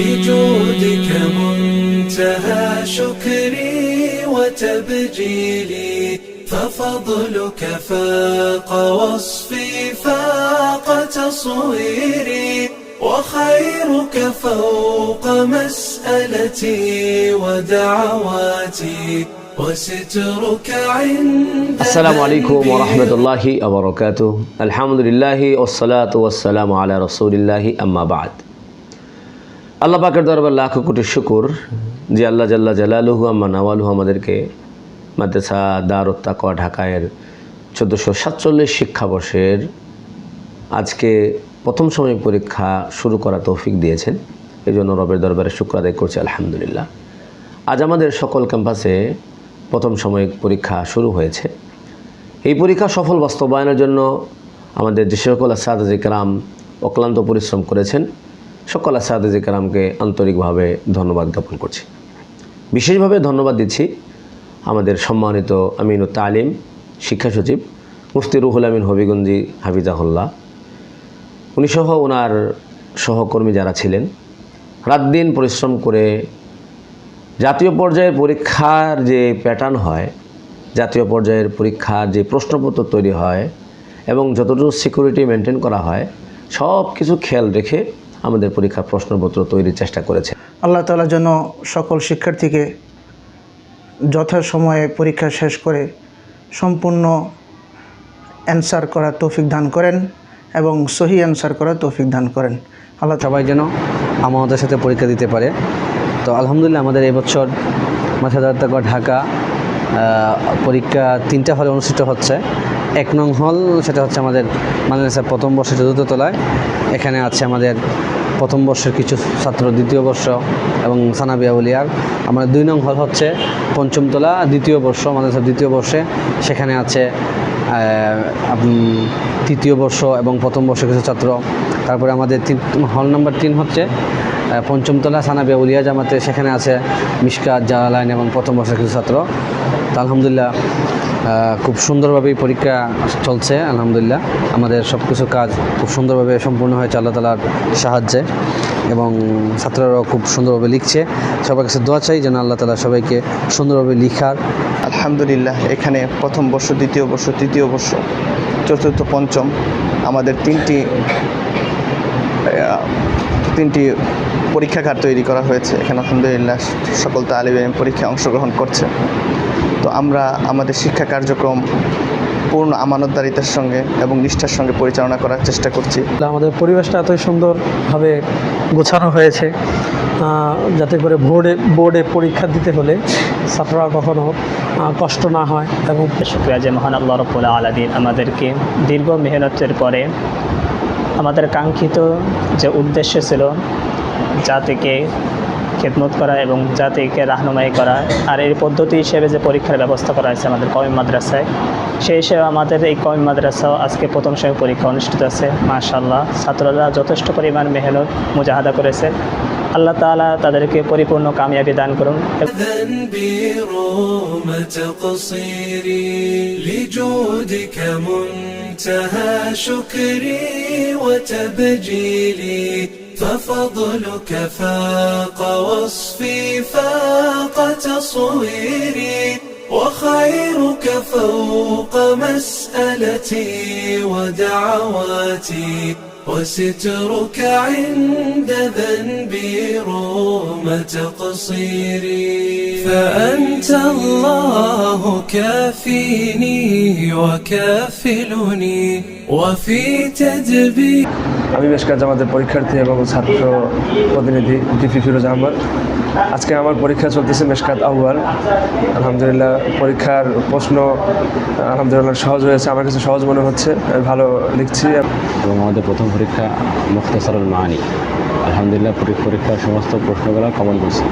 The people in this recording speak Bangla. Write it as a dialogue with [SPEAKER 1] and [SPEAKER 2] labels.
[SPEAKER 1] لجودك منتهى شكري وتبجيلي ففضلك فاق وصفي فاق تصويري وخيرك فوق مسألتي ودعواتي وسترك السلام
[SPEAKER 2] عليكم ورحمة الله وبركاته. الحمد لله والصلاة والسلام على رسول الله أما بعد. আল্লাহ পাকের দরবার লাখ কোটি শুকুর যে আল্লাহ জাল্লা জালালুহু আম্মা নওয়ালহু আমাদেরকে মাদ্রাসা দারুত তাকওয়া ঢাকায়ের চোদ্দোশো সাতচল্লিশ শিক্ষাবর্ষের আজকে প্রথম সময় পরীক্ষা শুরু করা তৌফিক দিয়েছেন। এই জন্য রবের দরবারে শুক্র আদায় করছি, আলহামদুলিল্লাহ। আজ আমাদের সকল ক্যাম্পাসে প্রথম সাময়িক পরীক্ষা শুরু হয়েছে। এই পরীক্ষা সফল বাস্তবায়নের জন্য আমাদের যে সকল আসাদিকরাম অক্লান্ত পরিশ্রম করেছেন সকল আসাদিকরামকে আন্তরিকভাবে ধন্যবাদ জ্ঞাপন করছি। বিশেষভাবে ধন্যবাদ দিচ্ছি আমাদের সম্মানিত আমিনু তালিম, শিক্ষা সচিব, মুফতি রুহুল আমিন হবিগঞ্জি, হাফিজাহুল্লাহ। উনি সহ ওনার সহকর্মী যারা ছিলেন, রাত দিন পরিশ্রম করে জাতীয় পর্যায়ের পরীক্ষার যে প্যাটার্ন হয়, জাতীয় পর্যায়ের পরীক্ষার যে প্রশ্নপত্র তৈরি হয় এবং যতটুকু সিকিউরিটি মেনটেন করা হয় সব কিছু খেয়াল রেখে আমাদের পরীক্ষার প্রশ্নপত্র তৈরির চেষ্টা করেছে।
[SPEAKER 3] আল্লাহ তালা যেন সকল শিক্ষার্থীকে যথাসময়ে পরীক্ষা শেষ করে সম্পূর্ণ অ্যান্সার করার তৌফিক দান করেন এবং সহি অ্যান্সার করার তৌফিক দান করেন। আল্লাহ
[SPEAKER 4] সবাই যেন আমাদের সাথে পরীক্ষা দিতে পারে। তো আলহামদুলিল্লাহ আমাদের এই বছর মাথাদার ঢাকা পরীক্ষা তিনটা হলে অনুষ্ঠিত হচ্ছে। এক নং হল, সেটা হচ্ছে আমাদের মাদ্রাসার প্রথম বর্ষের চতুর্থ তলায়। এখানে আছে আমাদের প্রথম বর্ষের কিছু ছাত্র দ্বিতীয় বর্ষ এবং সানাবিয়া উলিয়ার। আমাদের দুই নং হল হচ্ছে পঞ্চম তলা, দ্বিতীয় বর্ষ, মাদ্রাসার দ্বিতীয় বর্ষে। সেখানে আছে তৃতীয় বর্ষ এবং প্রথম বর্ষের কিছু ছাত্র। তারপরে আমাদের তিন হল নাম্বার তিন হচ্ছে পঞ্চমতলা সানাবিয়া উলিয়া জামাতে। সেখানে আছে মিসকাত জালালাইন এবং প্রথম বর্ষের কিছু ছাত্র। আলহামদুলিল্লাহ খুব সুন্দরভাবেই পরীক্ষা চলছে, আলহামদুলিল্লাহ। আমাদের সব কিছু কাজ খুব সুন্দরভাবে সম্পূর্ণ হয়েছে আল্লাহ তালার সাহায্যে এবং ছাত্ররাও খুব সুন্দরভাবে লিখছে। সবার কাছে দোয়া চাই যেন আল্লাহ তালা সবাইকে সুন্দরভাবে লিখার।
[SPEAKER 5] আলহামদুলিল্লাহ, এখানে প্রথম বর্ষ, দ্বিতীয় বর্ষ, তৃতীয় বর্ষ, চতুর্থ, পঞ্চম, আমাদের তিনটি তিনটি পরীক্ষাগার তৈরি করা হয়েছে। এখানে আলহামদুলিল্লাহ সকল তালিব ইলম পরীক্ষায় অংশগ্রহণ করছে। তো আমরা আমাদের শিক্ষা কার্যক্রম পূর্ণ আমানতদারিতার সঙ্গে এবং নিষ্ঠার সঙ্গে পরিচালনা করার চেষ্টা করছি।
[SPEAKER 6] আমাদের পরিবেশটা এতই সুন্দরভাবে গোছানো হয়েছে যাতে করে বোর্ডে বোর্ডে পরীক্ষা দিতে হলে ছাত্ররা কখনো কষ্ট না হয় এবং
[SPEAKER 7] শুক্রিয়া যে মহান আল্লাহ রব্বুল আলাদিন আমাদেরকে দীর্ঘ মেহনতের পরে আমাদের কাঙ্ক্ষিত যে উদ্দেশ্য ছিল জাতিকে খেদমত করা এবং জাতিকে রাহনুমাই করা আর এই পদ্ধতি হিসেবে যে পরীক্ষার ব্যবস্থা করা হয়েছে আমাদের কমি মাদ্রাসায় সেই হিসেবে আমাদের এই কমি মাদ্রাসাও আজকে প্রথম সময় পরীক্ষা অনুষ্ঠিত আছে মাশাল্লাহ ছাত্ররা যথেষ্ট পরিমাণ মেহনত মুজাহাদা করেছে আল্লাহ তাআলা তাদেরকে পরিপূর্ণ কামিয়াবি দান করুন
[SPEAKER 1] ذنبي روم تقصيري لجودك منتهى شكري وتبجيلي ففضلك فاق وصفي فاق تصويري وخيرك فوق مسألتي ودعواتي. وسترك عند ذنبي روم تقصيري فأنت الله كافيني وكافلني وفي تدبير
[SPEAKER 8] আমি বেশকার জামাতের পরীক্ষার্থী এবং ছাত্র প্রতিনিধি ডিপি ফিরোজ আহমদ আজকে আমার পরীক্ষা চলতেছে মেশকাত আহ্বাল। আলহামদুলিল্লাহ, পরীক্ষার প্রশ্ন, আলহামদুলিল্লাহ সহজ হয়েছে, আমার কাছে সহজ মনে হচ্ছে ভালো লিখছি।
[SPEAKER 2] এবং আমাদের প্রথম পরীক্ষা মুখতাসারুল মানি আলহামদুলিল্লাহ, পরীক্ষার সমস্ত প্রশ্নগুলো কমন করছি।